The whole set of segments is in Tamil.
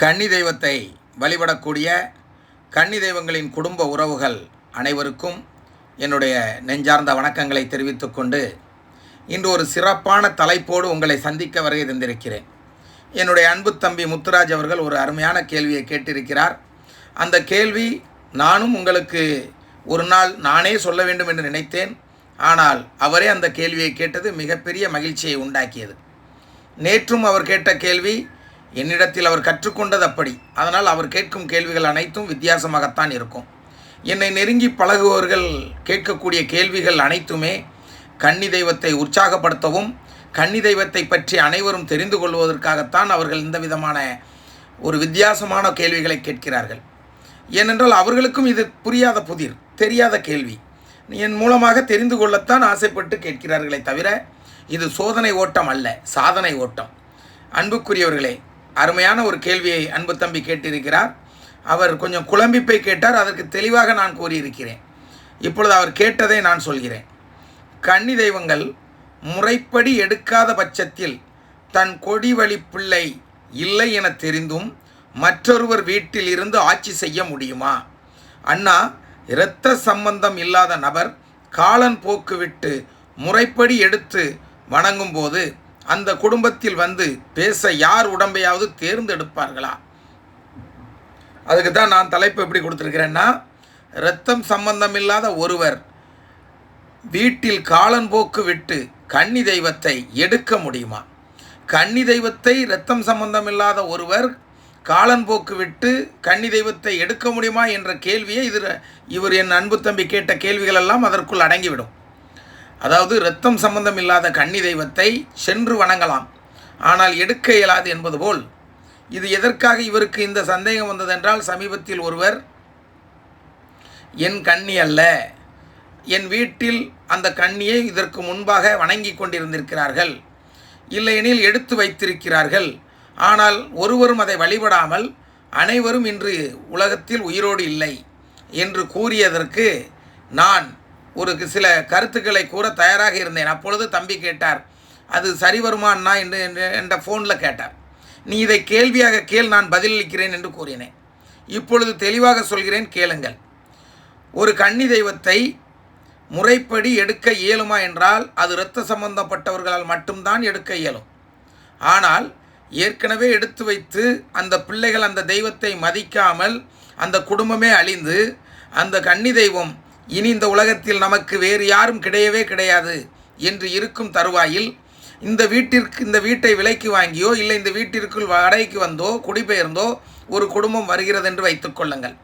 கன்னி தெய்வத்தை வழிபடக்கூடிய கன்னி தெய்வங்களின் குடும்ப உறவுகள் அனைவருக்கும் என்னுடைய நெஞ்சார்ந்த வணக்கங்களை தெரிவித்துக்கொண்டு இன்று ஒரு சிறப்பான தலைப்போடு உங்களை சந்திக்க வருகை தந்திருக்கிறேன். என்னுடைய அன்பு தம்பி முத்துராஜ் அவர்கள் ஒரு அருமையான கேள்வியை கேட்டிருக்கிறார். அந்த கேள்வி நானும் உங்களுக்கு ஒரு நாள் நானே சொல்ல வேண்டும் என்று நினைத்தேன். ஆனால் அவரே அந்த கேள்வியை கேட்டது மிகப்பெரிய மகிழ்ச்சியை உண்டாக்கியது. நேற்றும் அவர் கேட்ட கேள்வி என்னிடத்தில் அவர் கற்றுக்கொண்டது அப்படி. அதனால் அவர் கேட்கும் கேள்விகள் அனைத்தும் வித்தியாசமாகத்தான் இருக்கும். என்னை நெருங்கி பழகுபவர்கள் கேட்கக்கூடிய கேள்விகள் அனைத்துமே கன்னி தெய்வத்தை உற்சாகப்படுத்தவும் கன்னி தெய்வத்தை பற்றி அனைவரும் தெரிந்து கொள்வதற்காகத்தான் அவர்கள் இந்த விதமான ஒரு வித்தியாசமான கேள்விகளை கேட்கிறார்கள். ஏனென்றால் அவர்களுக்கும் இது புரியாத புதிர் தெரியாத கேள்வி. என் மூலமாக தெரிந்து கொள்ளத்தான் ஆசைப்பட்டு கேட்கிறார்களே தவிர இது சோதனை ஓட்டம் அல்ல சாதனை ஓட்டம். அன்புக்குரியவர்களே அருமையான ஒரு கேள்வியை அன்பு தம்பி கேட்டிருக்கிறார். அவர் கொஞ்சம் குழம்பி போய் கேட்டார். அதற்கு தெளிவாக நான் கூறியிருக்கிறேன். இப்பொழுது அவர் கேட்டதை நான் சொல்கிறேன். கன்னி தெய்வங்கள் முறைப்படி எடுக்காத பட்சத்தில் தன் கொடி வழி பிள்ளை இல்லை என தெரிந்தும் மற்றொருவர் வீட்டில் இருந்து ஆட்சி செய்ய முடியுமா? அண்ணா இரத்த சம்பந்தம் இல்லாத நபர் காலன் போக்கு விட்டு முறைப்படி எடுத்து வணங்கும்போது அந்த குடும்பத்தில் வந்து பேச யார் உடம்பையாவது தேர்ந்தெடுப்பார்களா? அதுக்கு தான் நான் தலைப்பு எப்படி கொடுத்துருக்கிறேன்னா இரத்தம் சம்பந்தமில்லாத ஒருவர் வீட்டில் காலன்போக்கு விட்டு கன்னி தெய்வத்தை எடுக்க முடியுமா? கன்னி தெய்வத்தை இரத்தம் சம்பந்தமில்லாத ஒருவர் காலன்போக்கு விட்டு கன்னி தெய்வத்தை எடுக்க முடியுமா? என்ற கேள்வியை இது இவர் என் அன்பு தம்பி கேட்ட கேள்விகளெல்லாம் அதற்குள் அடங்கிவிடும். அதாவது இரத்தம் சம்பந்தம் இல்லாத கன்னி தெய்வத்தை சென்று வணங்கலாம். ஆனால் எடுக்க இயலாது என்பது போல். இது எதற்காக இவருக்கு இந்த சந்தேகம் வந்ததென்றால் சமீபத்தில் ஒருவர் என் கண்ணி அல்ல. என் வீட்டில் அந்த கண்ணியை இதற்கு முன்பாக வணங்கி கொண்டிருந்திருக்கிறார்கள். இல்லையெனில் எடுத்து வைத்திருக்கிறார்கள். ஆனால் ஒருவரும் அதை வழிபடாமல் அனைவரும் இன்று உலகத்தில் உயிரோடு இல்லை என்று கூறியதற்கு நான் ஒரு சில கருத்துக்களை கூற தயாராக இருந்தேன். அப்பொழுது தம்பி கேட்டார் அது சரி வருமானா என்று என்ற ஃபோனில் கேட்டார். நீ இதை கேள்வியாக கேள் நான் பதிலளிக்கிறேன் என்று கூறினேன். இப்பொழுது தெளிவாக சொல்கிறேன் கேளுங்கள். ஒரு கன்னி தெய்வத்தை முறைப்படி எடுக்க இயலுமா என்றால் அது இரத்த சம்பந்தப்பட்டவர்களால் மட்டும்தான் எடுக்க இயலும். ஆனால் ஏற்கனவே எடுத்து வைத்து அந்த பிள்ளைகள் அந்த தெய்வத்தை மதிக்காமல் அந்த குடும்பமே அழிந்து அந்த கன்னி தெய்வம் இனி இந்த உலகத்தில் நமக்கு வேறு யாரும் கிடையவே கிடையாது என்று இருக்கும் தருவாயில் இந்த வீட்டிற்கு இந்த வீட்டை விலைக்கு வாங்கியோ இல்லை இந்த வீட்டிற்குள் வாடகைக்கு வந்தோ குடிபெயர்ந்தோ ஒரு குடும்பம் வருகிறது என்று வைத்துக்கொள்ளுங்கள்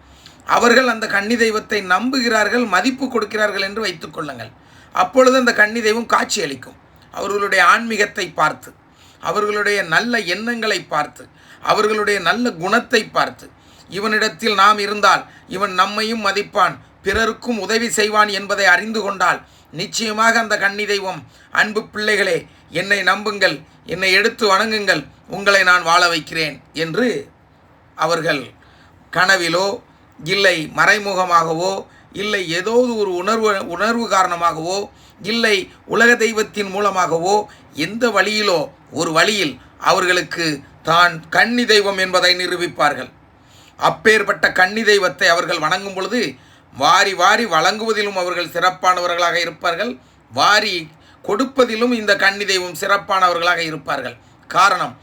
அவர்கள் அந்த கன்னி தெய்வத்தை நம்புகிறார்கள் மதிப்பு கொடுக்கிறார்கள் என்று வைத்துக்கொள்ளுங்கள் அப்பொழுது அந்த கன்னி தெய்வம் காட்சி அளிக்கும். அவர்களுடைய ஆன்மீகத்தை பார்த்து அவர்களுடைய நல்ல எண்ணங்களை பார்த்து அவர்களுடைய நல்ல குணத்தை பார்த்து இவனிடத்தில் நாம் இருந்தால் இவன் நம்மையும் மதிப்பான் பிறருக்கும் உதவி செய்வான் என்பதை அறிந்து கொண்டால் நிச்சயமாக அந்த கன்னி தெய்வம் அன்பு பிள்ளைகளே என்னை நம்புங்கள் என்னை எடுத்து வணங்குங்கள் உங்களை நான் வாழ வைக்கிறேன் என்று அவர்கள் கனவிலோ இல்லை மறைமுகமாகவோ இல்லை ஏதோ ஒரு உணர்வு உணர்வு காரணமாகவோ இல்லை உலக தெய்வத்தின் மூலமாகவோ எந்த வழியிலோ ஒரு வழியில் அவர்களுக்கு தான் கன்னி தெய்வம் என்பதை நிரூபிப்பார்கள். அப்பேற்பட்ட கன்னி தெய்வத்தை அவர்கள் வணங்கும் பொழுது வாரி வாரி வழங்குவதிலும் அவர்கள் சிறப்பானவர்களாக இருப்பார்கள். வாரி கொடுப்பதிலும் இந்த கன்னி தெய்வம் சிறப்பானவர்களாக இருப்பார்கள். காரணம்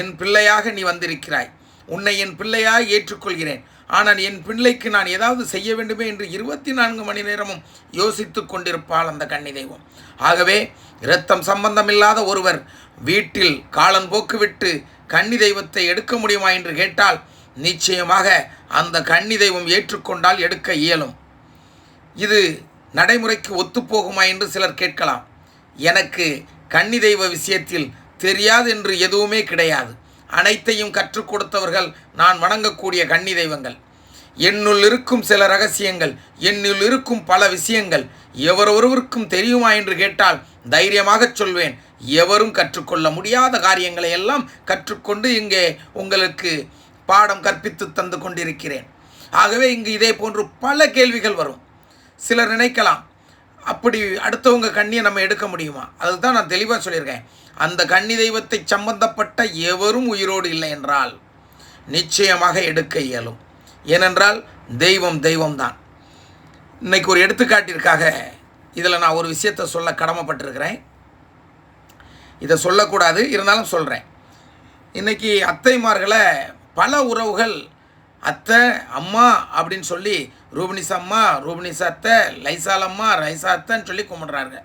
என் பிள்ளையாக நீ வந்திருக்கிறாய். உன்னை என் பிள்ளையாக ஏற்றுக்கொள்கிறேன். ஆனால் என் பிள்ளைக்கு நான் ஏதாவது செய்ய வேண்டுமே என்று இருபத்தி நான்கு மணி நேரமும் யோசித்து கொண்டிருப்பாள் அந்த கன்னி தெய்வம் ஆகவே இரத்தம் சம்பந்தமில்லாத ஒருவர் வீட்டில் காலன் போக்குவிட்டு கன்னி தெய்வத்தை எடுக்க முடியுமா என்று கேட்டால் நிச்சயமாக அந்த கன்னி தெய்வம் ஏற்றுக்கொண்டால் எடுக்க இயலும். இது நடைமுறைக்கு ஒத்துப்போகுமா என்று சிலர் கேட்கலாம். எனக்கு கன்னி தெய்வ விஷயத்தில் தெரியாது என்று எதுவுமே கிடையாது. அனைத்தையும் கற்றுக் கொடுத்தவர்கள் நான் வணங்கக்கூடிய கன்னி தெய்வங்கள் என்னுள் இருக்கும் சில ரகசியங்கள் என்னுள் இருக்கும் பல விஷயங்கள் எவரொருவருக்கும் தெரியுமா என்று கேட்டால் தைரியமாக சொல்வேன். எவரும் கற்றுக்கொள்ள முடியாத காரியங்களை எல்லாம் கற்றுக்கொண்டு இங்கே உங்களுக்கு பாடம் கற்பித்து தந்து கொண்டிருக்கிறேன். ஆகவே இங்கு இதே போன்று பல கேள்விகள் வரும். சிலர் நினைக்கலாம். அப்படி அடுத்தவங்க கண்ணியை நம்ம எடுக்க முடியுமா? அதுதான் நான் தெளிவாக சொல்லியிருக்கேன். அந்த கன்னி தெய்வத்தை சம்பந்தப்பட்ட எவரும் உயிரோடு இல்லை என்றால் நிச்சயமாக எடுக்க இயலும். ஏனென்றால் தெய்வம் தெய்வம்தான். இன்னைக்கு ஒரு எடுத்துக்காட்டிற்காக இதில் நான் ஒரு விஷயத்தை சொல்ல கடமைப்பட்டிருக்கிறேன். இதை சொல்லக்கூடாது இருந்தாலும் சொல்கிறேன் இன்றைக்கி அத்தைமார்களை பல உறவுகள் அத்தை அம்மா அப்படின்னு சொல்லி ரூபினிஸ் அம்மா ரூபினிஸ் அத்தை லைசால் அம்மா ரைசா அத்தைன்னு சொல்லி கும்பிடுறாங்க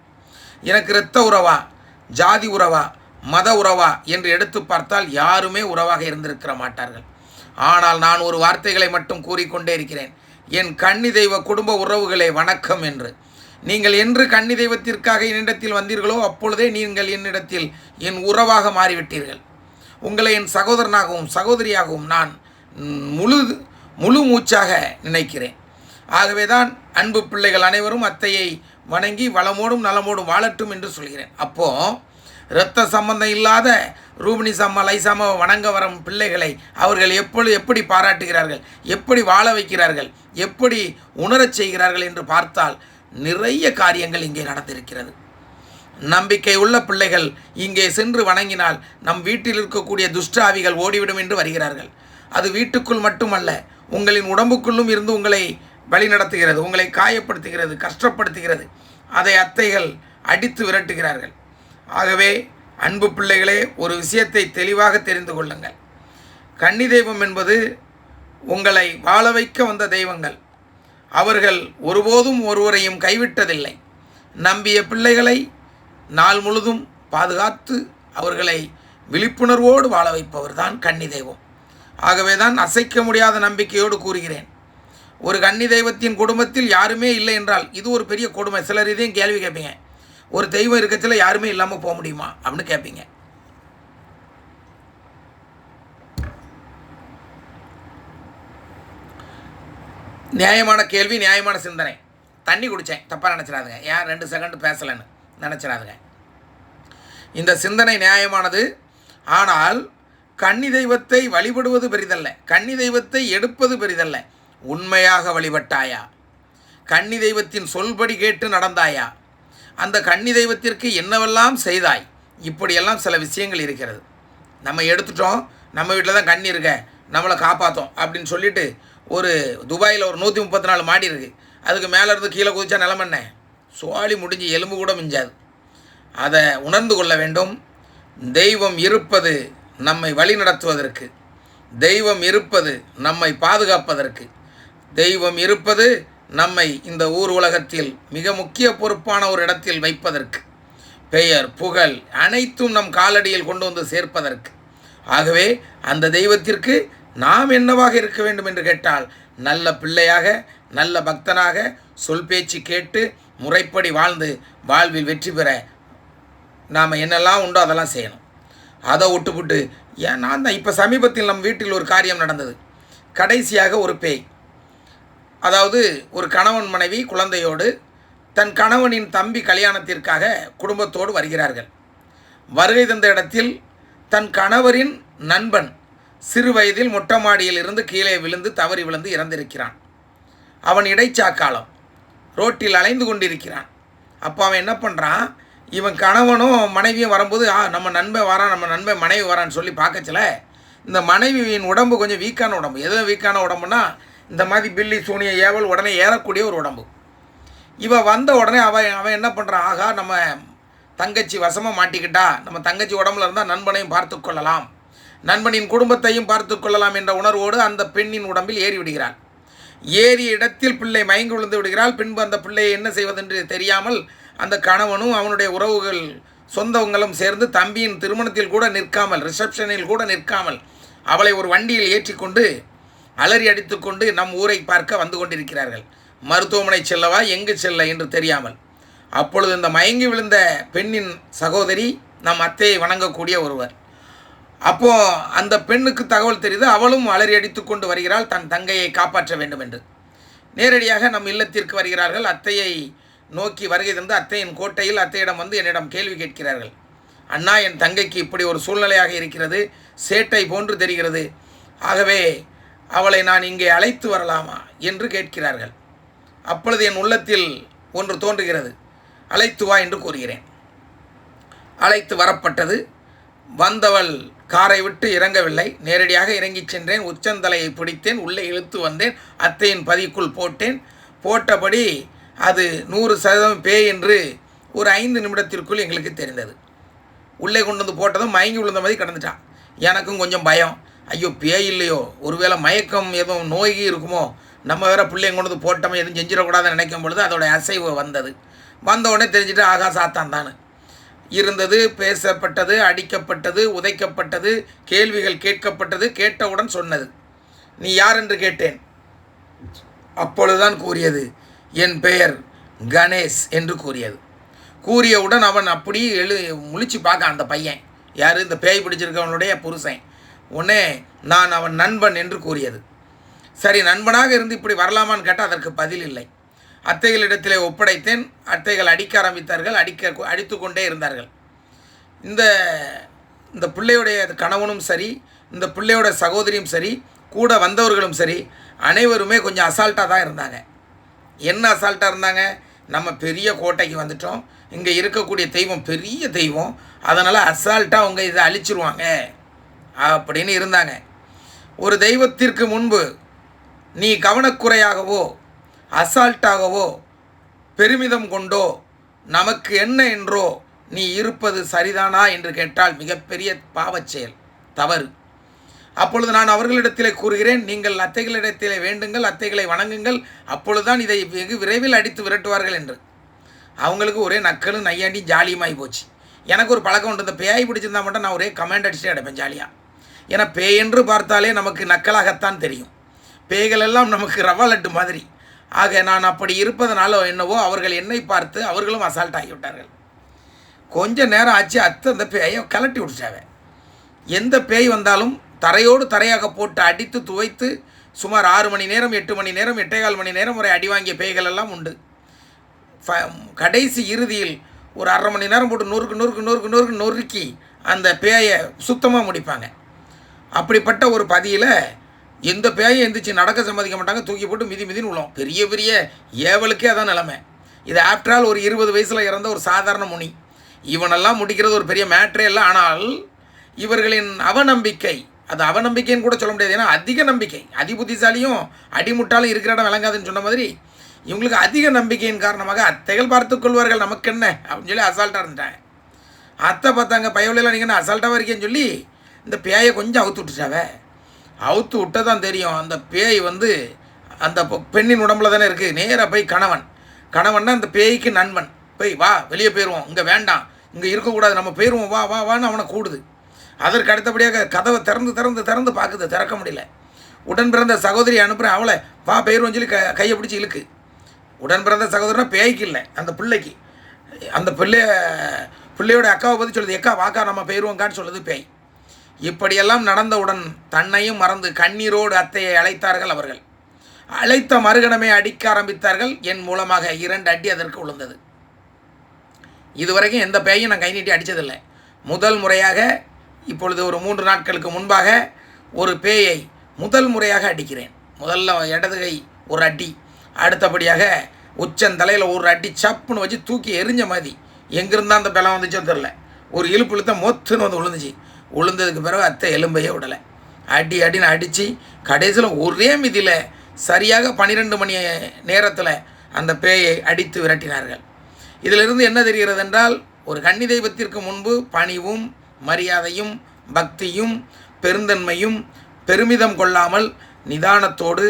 எனக்கு இரத்த உறவா ஜாதி உறவா மத உறவா என்று எடுத்து பார்த்தால் யாருமே உறவாக இருந்திருக்கிற மாட்டார்கள். ஆனால் நான் ஒரு வார்த்தைகளை மட்டும் கூறிக்கொண்டே இருக்கிறேன். என் கன்னி தெய்வ குடும்ப உறவுகளை வணக்கம் என்று. நீங்கள் என்று கன்னி தெய்வத்திற்காக என்னிடத்தில் வந்தீர்களோ அப்பொழுதே நீங்கள் என்னிடத்தில் என் உறவாக மாறிவிட்டீர்கள். உங்களை என் சகோதரனாகவும் சகோதரியாகவும் நான் முழு முழு மூச்சாக நினைக்கிறேன். ஆகவே தான் அன்பு பிள்ளைகள் அனைவரும் அத்தையை வணங்கி வளமோடும் நலமோடும் வாழட்டும் என்று சொல்கிறேன். அப்போது இரத்த சம்பந்தம் இல்லாத ரூபினி சம்மா லைசாமா வணங்க வரும் பிள்ளைகளை அவர்கள் எப்படி எப்படி பாராட்டுகிறார்கள் எப்படி வாழ வைக்கிறார்கள் எப்படி உணரச் செய்கிறார்கள் என்று பார்த்தால் நிறைய காரியங்கள் இங்கே நடந்திருக்கிறது. நம்பிக்கை உள்ள பிள்ளைகள் இங்கே சென்று வணங்கினால் நம் வீட்டில் இருக்கக்கூடிய துஷ்டாவிகள் ஓடிவிடும் என்று வருகிறார்கள். அது வீட்டுக்குள் மட்டுமல்ல உங்களின் உடம்புக்குள்ளும் இருந்து உங்களை வழிநடத்துகிறது உங்களை காயப்படுத்துகிறது கஷ்டப்படுத்துகிறது. அதை அத்தைகள் அடித்து விரட்டுகிறார்கள். ஆகவே அன்பு பிள்ளைகளே ஒரு விஷயத்தை தெளிவாக தெரிந்து கொள்ளுங்கள். கன்னி தெய்வம் என்பது உங்களை வாழ வைக்க வந்த தெய்வங்கள். அவர்கள் ஒருபோதும் ஒருவரையும் கைவிட்டதில்லை. நம்பிய பிள்ளைகளை நாள் முழுதும் பாதுகாத்து அவர்களை விழிப்புணர்வோடு வாழ வைப்பவர் தான் கன்னி தெய்வம். ஆகவே தான் அசைக்க முடியாத நம்பிக்கையோடு கூறுகிறேன். ஒரு கன்னி தெய்வத்தின் குடும்பத்தில் யாருமே இல்லை என்றால் இது ஒரு பெரிய கொடுமை. சிலர் இதையும் கேள்வி கேட்பீங்க. ஒரு தெய்வம் இருக்கத்தில் யாருமே இல்லாமல் போக முடியுமா? அப்படின்னு கேட்பீங்க. நியாயமான கேள்வி நியாயமான சிந்தனை. தண்ணி குடித்தேன் தப்பாக நினச்சிடாதுங்க. ஏன் ரெண்டு செகண்ட் பேசலைன்னு நினச்சிடாதுங்க. இந்த சிந்தனை நியாயமானது. ஆனால் கன்னி தெய்வத்தை வழிபடுவது பெரிதல்ல. கன்னி தெய்வத்தை எடுப்பது பெரிதல்ல. உண்மையாக வழிபட்டாயா? கன்னி தெய்வத்தின் சொல்படி கேட்டு நடந்தாயா? அந்த கன்னி தெய்வத்திற்கு என்னவெல்லாம் செய்தாய்? இப்படியெல்லாம் சில விஷயங்கள் இருக்கிறது. நம்ம எடுத்துட்டோம். நம்ம வீட்டில் தான் கண்ணி இருக்க. நம்மளை காப்பாற்றோம் அப்படின்னு சொல்லிட்டு ஒரு துபாயில் ஒரு நூற்றி முப்பத்தி நாலு மாடி இருக்குது அதுக்கு மேலே இருந்து கீழே குதிச்சா நிலமண்ணே சுவாலி முடிஞ்சு எலும்பு கூட மிஞ்சாது. அதை உணர்ந்து கொள்ள வேண்டும். தெய்வம் இருப்பது நம்மை வழிநடத்துவதற்கு. தெய்வம் இருப்பது நம்மை பாதுகாப்பதற்கு. தெய்வம் இருப்பது நம்மை இந்த ஊர் உலகத்தில் மிக முக்கிய பொறுப்பான ஒரு இடத்தில் வைப்பதற்கு. பெயர் புகழ் அனைத்தும் நம் காலடியில் கொண்டு வந்து சேர்ப்பதற்கு. ஆகவே அந்த தெய்வத்திற்கு நாம் என்னவாக இருக்க வேண்டும் என்று கேட்டால் நல்ல பிள்ளையாக நல்ல பக்தனாக சொல் பேச்சு கேட்டு முறைப்படி வாழ்ந்து வாழ்வில் வெற்றி பெற நாம் என்னெல்லாம் உண்டோ அதெல்லாம் செய்யணும். அதை விட்டுப்புட்டு ஏன் நான் தான் இப்போ சமீபத்தில் நம் வீட்டில் ஒரு காரியம் நடந்தது. கடைசியாக ஒரு பேய். அதாவது ஒரு கணவன் மனைவி குழந்தையோடு தன் கணவனின் தம்பி கல்யாணத்திற்காக குடும்பத்தோடு வருகிறார்கள். வருகை தந்த இடத்தில் தன் கணவரின் நண்பன் சிறு வயதில் மொட்டை மாடியில் இருந்து கீழே விழுந்து தவறி விழுந்து இறந்திருக்கிறான். அவன் இடைச்சாக்காலம். ரோட்டில் அலைந்து கொண்டிருக்கிறான். அப்போ அவன் என்ன பண்ணுறான் இவன் கணவனும் மனைவியும் வரும்போது ஆ நம்ம நண்பன் வரான் நம்ம நண்பன் மனைவி வரான்னு சொல்லி பார்க்கச்சல இந்த மனைவியின் உடம்பு கொஞ்சம் வீக்கான உடம்பு. எது வீக்கான உடம்புனா இந்த மாதிரி பில்லி சூனிய ஏவல் உடனே ஏறக்கூடிய ஒரு உடம்பு. இவன் வந்த உடனே அவன் அவன் என்ன பண்ணுறான் ஆகா நம்ம தங்கச்சி வசமாக மாட்டிக்கிட்டா நம்ம தங்கச்சி உடம்புல இருந்தால் நண்பனையும் பார்த்து கொள்ளலாம். நண்பனின் குடும்பத்தையும் பார்த்து கொள்ளலாம் என்ற உணர்வோடு அந்த பெண்ணின் உடம்பில் ஏறி விடுகிறாள். ஏறிய இடத்தில் பிள்ளை மயங்கி விழுந்து விடுகிறாள். பின்பு அந்த பிள்ளையை என்ன செய்வதென்று தெரியாமல் அந்த கணவனும் அவனுடைய உறவுகள் சொந்தவங்களும் சேர்ந்து தம்பியின் திருமணத்தில் கூட நிற்காமல் ரிசப்ஷனில் கூட நிற்காமல் அவளை ஒரு வண்டியில் ஏற்றிக்கொண்டு அலறி அடித்துக்கொண்டு நம் ஊரை பார்க்க வந்து கொண்டிருக்கிறார்கள். மருத்துவமனை செல்லவா? எங்கு செல்ல என்று தெரியாமல். அப்பொழுது இந்த மயங்கி விழுந்த பெண்ணின் சகோதரி நம் அத்தையை வணங்கக்கூடிய ஒருவர். அப்போ அந்த பெண்ணுக்கு தகவல் தெரியுது அவளும் அலறி அடித்துக் கொண்டு வருகிறாள். தன் தங்கையை காப்பாற்ற வேண்டும் என்று. நேரடியாக நம் இல்லத்திற்கு வருகிறார்கள். அத்தையை நோக்கி வருகை தந்து அத்தையின் கோட்டையில் அத்தையிடம் வந்து என்னிடம் கேள்வி கேட்கிறார்கள். அண்ணா என் தங்கைக்கு இப்படி ஒரு சூழ்நிலையாக இருக்கிறது. சேட்டை போன்று தெரிகிறது. ஆகவே அவளை நான் இங்கே அழைத்து வரலாமா? என்று கேட்கிறார்கள். அப்பொழுது என் உள்ளத்தில் ஒன்று தோன்றுகிறது. அழைத்து வா என்று கூறுகிறேன். அழைத்து வரப்பட்டது. வந்தவள் காரை விட்டு இறங்கவில்லை. நேரடியாக இறங்கிச் சென்றேன். உச்சந்தலையை பிடித்தேன். உள்ளே இழுத்து வந்தேன். அத்தையின் பதிக்குள் போட்டேன். போட்டபடி அது நூறு சதவீதம் பேய் என்று ஒரு ஐந்து நிமிடத்திற்குள் எங்களுக்கு தெரிந்தது. உள்ளே கொண்டு வந்து போட்டதும் மயங்கி விழுந்த மாதிரி கிடந்துட்டான். எனக்கும் கொஞ்சம் பயம். ஐயோ பேய் இல்லையோ? ஒருவேளை மயக்கம் எதுவும் நோய் இருக்குமோ? நம்ம வேற பிள்ளைங்க கொண்டு வந்து போட்டோமே எதுவும் செஞ்சிடக்கூடாதுன்னு நினைக்கும் பொழுது அதோட அசைவு வந்தது. வந்த உடனே தெரிஞ்சுட்டு ஆகா சாத்தான் தான். இருந்தது பேசப்பட்டது அடிக்கப்பட்டது உதைக்கப்பட்டது கேள்விகள் கேட்கப்பட்டது கேட்டவுடன் சொன்னது. நீ யார்? என்று கேட்டேன். அப்பொழுதுதான் கூறியது என் பெயர் கணேஷ் என்று கூறியது. கூறியவுடன் அவன் அப்படியே எழு முழிச்சு பார்க்க அந்த பையன். யார்? இந்த பேய் பிடிச்சிருக்கவனுடைய புருஷன். உடனே நான் அவன் நண்பன் என்று கூறியது. சரி நண்பனாக இருந்து இப்படி வரலாமான்னு கேட்டால் அதற்கு பதில் இல்லை. அத்தைகளிடத்திலே ஒப்படைத்தேன். அத்தைகள் அடிக்க ஆரம்பித்தார்கள். அடிக்க அடித்து கொண்டே இருந்தார்கள். இந்த இந்த பிள்ளையுடைய கணவனும் சரி இந்த பிள்ளையோட சகோதரியும் சரி கூட வந்தவர்களும் சரி அனைவருமே கொஞ்சம் அசால்ட்டாக தான் இருந்தாங்க. என்ன அசால்ட்டாக இருந்தாங்க? நம்ம பெரிய கோட்டைக்கு வந்துட்டோம். இங்கே இருக்கக்கூடிய தெய்வம் பெரிய தெய்வம். அதனால் அசால்ட்டாக அவங்க இதை அழிச்சிருவாங்க. அப்படின்னு இருந்தாங்க. ஒரு தெய்வத்திற்கு முன்பு நீ கவனக்குறையாகவோ அசால்ட்டாகவோ பெருமிதம் கொண்டோ நமக்கு என்ன என்றோ நீ இருப்பது சரிதானா என்று கேட்டால் மிகப்பெரிய பாவச் செயல். தவறு. அப்பொழுது நான் அவர்களிடத்திலே கூறுகிறேன் நீங்கள் அத்தைகளிடத்திலே வேண்டுங்கள் அத்தைகளை வணங்குங்கள் அப்பொழுதுதான் இதை வெகு விரைவில் அடித்து விரட்டுவார்கள் என்று. அவங்களுக்கு ஒரே நக்கலும் நையாண்டி ஜாலியுமாகி போச்சு. எனக்கு ஒரு பழக்கம் உண்டு இந்த பேய் பிடிச்சிருந்தா மட்டும் நான் ஒரே கமெண்ட் அடிச்சுட்டே அடைப்பேன் ஜாலியாக ஏன்னா பேய் என்று பார்த்தாலே நமக்கு நக்கலாகத்தான் தெரியும். பேய்கள் எல்லாம் நமக்கு ரவா லட்டு மாதிரி. ஆக நான் அப்படி இருப்பதனால என்னவோ அவர்கள் என்னை பார்த்து அவர்களும் அசால்ட் ஆகிவிட்டார்கள். கொஞ்ச நேரம் ஆச்சு அத்தை அந்த பேயை கலட்டி விடுச்சாவே எந்த பேய் வந்தாலும் தரையோடு தரையாக போட்டு அடித்து துவைத்து சுமார் ஆறு மணி நேரம் எட்டு மணி நேரம் எட்டேகால் மணி நேரம் வரை அடி வாங்கிய பேய்கள் எல்லாம் உண்டு. ஃப கடைசி இறுதியில் ஒரு அரை மணி நேரம் போட்டு நொறுக்கு நொறுக்கு நொறுக்கு நொறுக்கு நொறுக்கி அந்த பேயை சுத்தமாக முடிப்பாங்க. அப்படிப்பட்ட ஒரு பதியில் எந்த பேயும் எந்திரிச்சு நடக்க சம்மதிக்க மாட்டாங்க தூக்கி போட்டு மிதி மிதின்னு விழும் பெரிய பெரிய ஏவலுக்கே அதான் நிலமை. இது ஆஃப்டர் ஆல் ஒரு இருபது வயசில் இறந்த ஒரு சாதாரண முனி. இவனெல்லாம் முடிக்கிறது ஒரு பெரிய மேட்ரே இல்லை. ஆனால் இவர்களின் அவநம்பிக்கை அது அவநம்பிக்கைன்னு கூட சொல்ல முடியாது. ஏன்னா அதிக நம்பிக்கை. அதிபுத்திசாலியும் அடிமுட்டாலும் இருக்கிற இடம் விளங்காதுன்னு சொன்ன மாதிரி இவங்களுக்கு அதிக நம்பிக்கையின் காரணமாக அத்தைகள் பார்த்து கொள்வார்கள். நமக்கு என்ன? அப்படின்னு சொல்லி அசால்ட்டாக இருந்துட்டாங்க. அத்தை பார்த்தாங்க பயவுலாம் நீங்கள் அசால்ட்டாக இருக்கேன்னு சொல்லி இந்த பேயை கொஞ்சம் அவுத்து விட்டுட்டாவே. அவுத்து விட்டதான் தெரியும். அந்த பேய் வந்து அந்த பெண்ணின் உடம்புல தானே இருக்குது நேராக போய் கணவன். கணவன்னா அந்த பேய்க்கு நண்பன். போய் வா வெளியே போயிடுவோம் இங்கே வேண்டாம். இங்கே இருக்கக்கூடாது. நம்ம போயிடுவோம் வா வா வான்னு அவனை கூடுது. அதற்கு அடுத்தபடியாக கதவை திறந்து திறந்து திறந்து பார்க்குது. திறக்க முடியல. உடன் பிறந்த சகோதரி அனுப்புகிறேன் அவளை வா போயிடுவோம் சொல்லி க கையை பிடிச்சி இழுக்கு. உடன் பிறந்த சகோதரனா பேய்க்கு இல்லை அந்த பிள்ளைக்கு. அந்த பிள்ளைய பிள்ளையோட அக்காவை பற்றி சொல்லுது. எக்கா வாக்கா நம்ம பெயருவோங்கான்னு சொல்லுது பேய். இப்படியெல்லாம் நடந்தவுடன் தன்னையும் மறந்து கண்ணீரோடு அத்தையை அழைத்தார்கள் அவர்கள். அழைத்த மறுகணமே அடிக்க ஆரம்பித்தார்கள். என் மூலமாக இரண்டு அடி அதற்கு விழுந்தது இதுவரைக்கும் எந்த பேயும் நான் கை நீட்டி அடித்ததில்லை முதல் முறையாக இப்பொழுது ஒரு மூன்று நாட்களுக்கு முன்பாக ஒரு பேயை முதல் முறையாக அடிக்கிறேன். முதல்ல இடது கை ஒரு அடி அடுத்தபடியாக உச்சந்தலையில் ஒரு அடி சப்புன்னு வச்சு தூக்கி எரிஞ்ச மாதிரி. எங்கிருந்தா அந்த பலம் வந்துச்சோ தெரில ஒரு இழுப்பு இழுத்த மொத்துன்னு வந்து விழுந்துச்சு விழுந்ததுக்கு பிறகு அத்தை எலும்பையே விடலை. அடி அடின்னு அடித்து கடைசியில் ஒரே மிதியில் சரியாக பன்னிரெண்டு மணி நேரத்தில் அந்த பேயை அடித்து விரட்டினார்கள். இதிலிருந்து என்ன தெரிகிறது என்றால் ஒரு கன்னி தெய்வத்திற்கு முன்பு பணிவும் மரியாதையும் பக்தியும் பெருந்தன்மையும் பெருமிதம் கொள்ளாமல் நிதானத்தோடு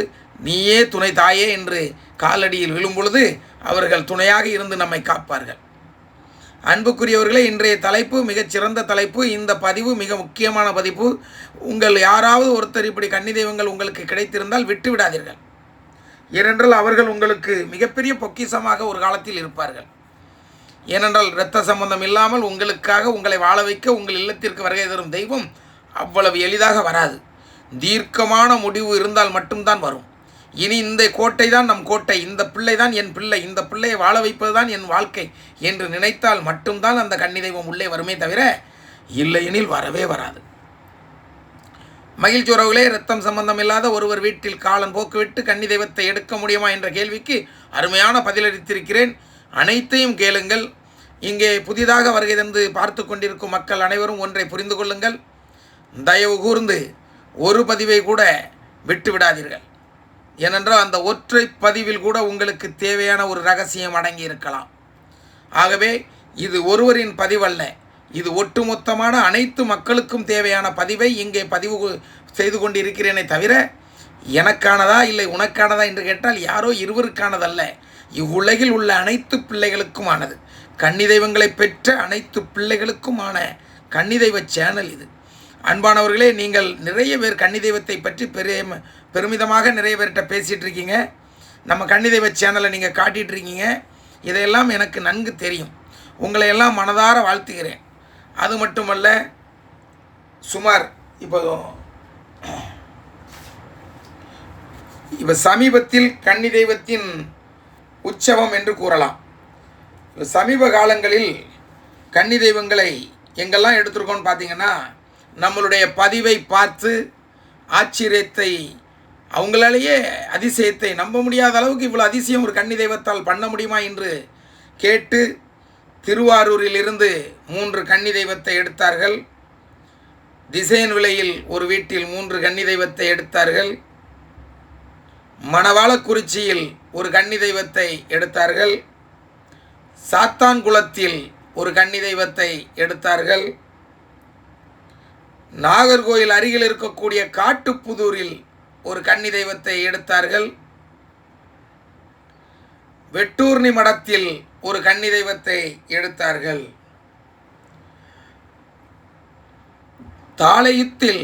நீயே துணை தாயே என்று காலடியில் விழும்பொழுது அவர்கள் துணையாக இருந்து நம்மை காப்பார்கள். அன்புக்குரியவர்களே இன்றைய தலைப்பு மிகச் சிறந்த தலைப்பு இந்த பதிவு மிக முக்கியமான பதிப்பு. உங்கள் யாராவது ஒருத்தர் இப்படி கன்னி தெய்வங்கள் உங்களுக்கு கிடைத்திருந்தால் விட்டு விடாதீர்கள். ஏனென்றால் அவர்கள் உங்களுக்கு மிகப்பெரிய பொக்கிஷமாக ஒரு காலத்தில் இருப்பார்கள். ஏனென்றால் இரத்த சம்பந்தம் இல்லாமல் உங்களுக்காக உங்களை வாழ வைக்க உங்கள் இல்லத்திற்கு வருகை தரும் தெய்வம் அவ்வளவு எளிதாக வராது. தீர்க்கமான முடிவு இருந்தால் மட்டும்தான் வரும். இனி இந்த கோட்டை தான் நம் கோட்டை. இந்த பிள்ளை தான் என் பிள்ளை. இந்த பிள்ளையை வாழ வைப்பது தான் என் வாழ்க்கை என்று நினைத்தால் மட்டும்தான் அந்த கன்னி தெய்வம் உள்ளே வருமே தவிர இல்லையெனில் வரவே வராது. மகிழ்ச்சி உறவுகளே ரத்தம் சம்பந்தம் இல்லாத ஒருவர் வீட்டில் காலம் போக்குவிட்டு கன்னி தெய்வத்தை எடுக்க முடியுமா என்ற கேள்விக்கு அருமையான பதிலளித்திருக்கிறேன். அனைத்தையும் கேளுங்கள். இங்கே புதிதாக வருகை தந்து பார்த்து கொண்டிருக்கும் மக்கள் அனைவரும் ஒன்றை புரிந்து கொள்ளுங்கள். தயவு கூர்ந்து ஒரு பதிவை கூட விட்டு விடாதீர்கள். ஏனென்றால் அந்த ஒற்றை பதிவில் கூட உங்களுக்கு தேவையான ஒரு ரகசியம் அடங்கி இருக்கலாம். ஆகவே இது ஒருவரின் பதிவல்ல. இது ஒட்டுமொத்தமான அனைத்து மக்களுக்கும் தேவையான பதிவை இங்கே பதிவு செய்து கொண்டு இருக்கிறேனே தவிர எனக்கானதா இல்லை உனக்கானதா என்று கேட்டால் யாரோ இருவருக்கானதல்ல. இவ்வுலகில் உள்ள அனைத்து பிள்ளைகளுக்குமானது. கன்னி தெய்வங்களை பெற்ற அனைத்து பிள்ளைகளுக்குமான கன்னி தெய்வ சேனல் இது. அன்பானவர்களே நீங்கள் நிறைய பேர் கன்னி தெய்வத்தை பற்றி பெரிய பெருமிதமாக நிறைய பேர்கிட்ட பேசிகிட்டு இருக்கீங்க நம்ம கன்னி தெய்வ சேனலை நீங்கள் காட்டிகிட்டு இருக்கீங்க இதையெல்லாம் எனக்கு நன்கு தெரியும். உங்களை எல்லாம் மனதார வாழ்த்துகிறேன். அது மட்டுமல்ல சுமார் இப்போ இப்போ சமீபத்தில் கன்னி தெய்வத்தின் உற்சவம் என்று கூறலாம். சமீப காலங்களில் கன்னி தெய்வங்களை எங்கெல்லாம் எடுத்திருக்கோன்னு பார்த்தீங்கன்னா நம்மளுடைய பதிவை பார்த்து ஆச்சரியத்தை அவங்களாலேயே அதிசயத்தை நம்ப முடியாத அளவுக்கு இவ்வளோ அதிசயம் ஒரு கன்னி தெய்வத்தால் பண்ண முடியுமா என்று கேட்டு திருவாரூரிலிருந்து மூன்று கன்னி தெய்வத்தை எடுத்தார்கள். திசையன் விலையில் ஒரு வீட்டில் மூன்று கன்னி தெய்வத்தை எடுத்தார்கள். மணவாளக்குறிச்சியில் ஒரு கன்னி தெய்வத்தை எடுத்தார்கள். சாத்தான்குளத்தில் ஒரு கன்னி தெய்வத்தை எடுத்தார்கள். நாகர்கோயில் அருகில் இருக்கக்கூடிய காட்டுப்புதூரில் ஒரு கன்னி தெய்வத்தை எடுத்தார்கள். வெட்டூர்ணி மடத்தில் ஒரு கன்னி தெய்வத்தை எடுத்தார்கள். தாளையுத்தில்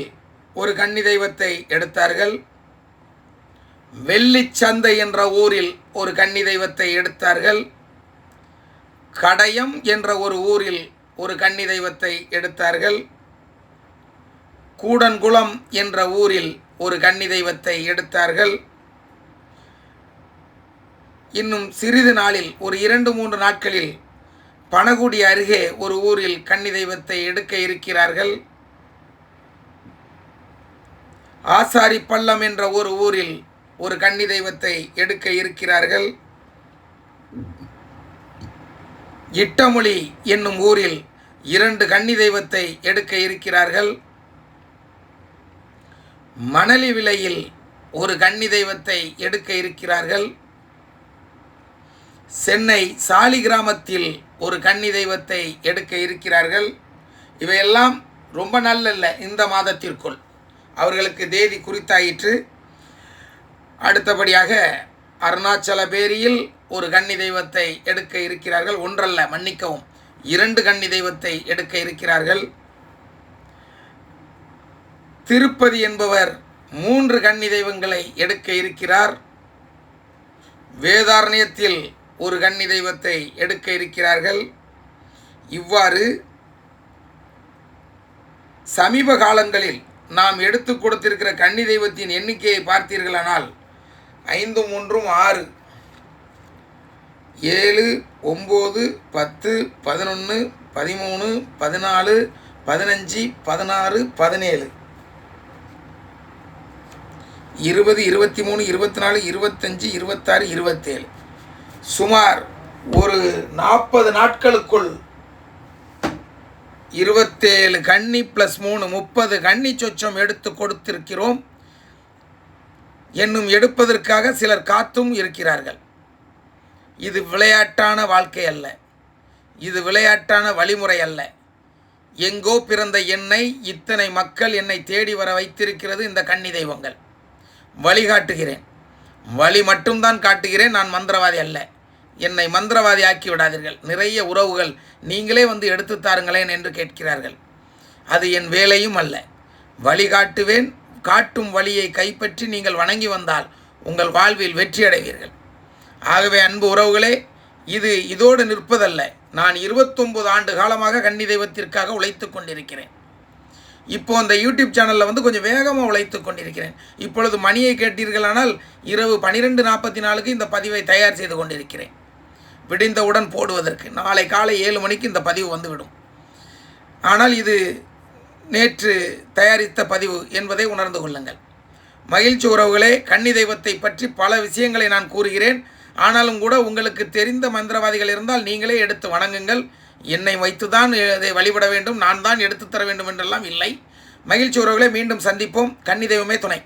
ஒரு கன்னி தெய்வத்தை எடுத்தார்கள். வெள்ளிச்சந்தை என்ற ஊரில் ஒரு கன்னி தெய்வத்தை எடுத்தார்கள். கடையம் என்ற ஒரு ஊரில் ஒரு கன்னி தெய்வத்தை எடுத்தார்கள். கூடன்குளம் என்ற ஊரில் ஒரு கன்னி தெய்வத்தை எடுத்தார்கள். இன்னும் சிறிது நாளில் ஒரு இரண்டு மூன்று நாட்களில் பனகுடி அருகே ஒரு ஊரில் கன்னி தெய்வத்தை எடுக்க இருக்கிறார்கள். ஆசாரி பள்ளம் என்ற ஒரு ஊரில் ஒரு கன்னி தெய்வத்தை எடுக்க இருக்கிறார்கள். இட்டமொழி என்னும் ஊரில் இரண்டு கன்னி தெய்வத்தை எடுக்க இருக்கிறார்கள். மணலி விலையில் ஒரு கன்னி தெய்வத்தை எடுக்க இருக்கிறார்கள். சென்னை சாலி கிராமத்தில் ஒரு கன்னி தெய்வத்தை எடுக்க இருக்கிறார்கள். இவையெல்லாம் ரொம்ப நல்லல்ல இந்த மாதத்திற்குள். அவர்களுக்கு தேதி குறித்தாயிற்று. அடுத்தபடியாக அருணாச்சலபேரியில் ஒரு கன்னி தெய்வத்தை எடுக்க இருக்கிறார்கள். ஒன்றல்ல மன்னிக்கவும் இரண்டு கன்னி தெய்வத்தை எடுக்க இருக்கிறார்கள். திருப்பதி என்பவர் மூன்று கன்னி தெய்வங்களை எடுக்க இருக்கிறார். வேதாரண்யத்தில் ஒரு கன்னி தெய்வத்தை எடுக்க இருக்கிறார்கள். இவ்வாறு சமீப காலங்களில் நாம் எடுத்து கொடுத்திருக்கிற கன்னி தெய்வத்தின் எண்ணிக்கையை பார்த்தீர்களானால் ஐந்து மூன்றும் ஆறு. ஏழு ஒம்பது பத்து பதினொன்று பதிமூணு பதினாலு பதினஞ்சு பதினாறு பதினேழு. இருபது இருபத்தி மூணு இருபத்தி நாலு இருபத்தஞ்சி இருபத்தாறு இருபத்தேழு. சுமார் ஒரு நாற்பது நாட்களுக்குள் இருபத்தேழு கன்னி ப்ளஸ் மூணு முப்பது கன்னி சொச்சம் எடுத்து கொடுத்திருக்கிறோம். என்னும் எடுப்பதற்காக சிலர் காத்தும் இருக்கிறார்கள். இது விளையாட்டான வாழ்க்கை அல்ல. இது விளையாட்டான வழிமுறை அல்ல. எங்கோ பிறந்த என்னை இத்தனை மக்கள் என்னை தேடி வர வைத்திருக்கிறது இந்த கன்னி தெய்வங்கள். வழிகாட்டுகிறேன் வழி மட்டும்தான் காட்டுகிறேன் நான் மந்திரவாதி அல்ல. என்னை மந்திரவாதி ஆக்கி விடாதீர்கள். நிறைய உறவுகள் நீங்களே வந்து எடுத்து தாருங்களேன் என்று கேட்கிறார்கள். அது என் வேலையும் அல்ல. வழிகாட்டுவேன் காட்டும் வழியை கைப்பற்றி நீங்கள் வணங்கி வந்தால் உங்கள் வாழ்வில் வெற்றி அடைவீர்கள் ஆகவே அன்பு உறவுகளே இது இதோடு நிற்பதல்ல. நான் இருபத்தொன்பது ஆண்டு காலமாக கன்னி தெய்வத்திற்காக உழைத்து கொண்டிருக்கிறேன். இப்போ அந்த யூடியூப் சேனலில் வந்து கொஞ்சம் வேகமாக உழைத்து கொண்டிருக்கிறேன். இப்பொழுது மணியை கேட்டீர்களானால் இரவு பனிரெண்டு நாற்பத்தி நாலுக்கு இந்த பதிவை தயார் செய்து கொண்டிருக்கிறேன். விடிந்தவுடன் போடுவதற்கு. நாளை காலை ஏழு மணிக்கு இந்த பதிவு வந்துவிடும். ஆனால் இது நேற்று தயாரித்த பதிவு என்பதை உணர்ந்து கொள்ளுங்கள். மகிழ்ச்சி உறவுகளே கன்னி தெய்வத்தை பற்றி பல விஷயங்களை நான் கூறுகிறேன். ஆனாலும் கூட உங்களுக்கு தெரிந்த மந்திரவாதிகள் இருந்தால் நீங்களே எடுத்து வணங்குங்கள். என்னை வைத்துதான் இதை வழிபட வேண்டும் நான் தான் எடுத்து தர வேண்டும் என்றெல்லாம் இல்லை. மகிழ்ச்சி உறவுகளை மீண்டும் சந்திப்போம். கன்னி தெய்வமே துணை.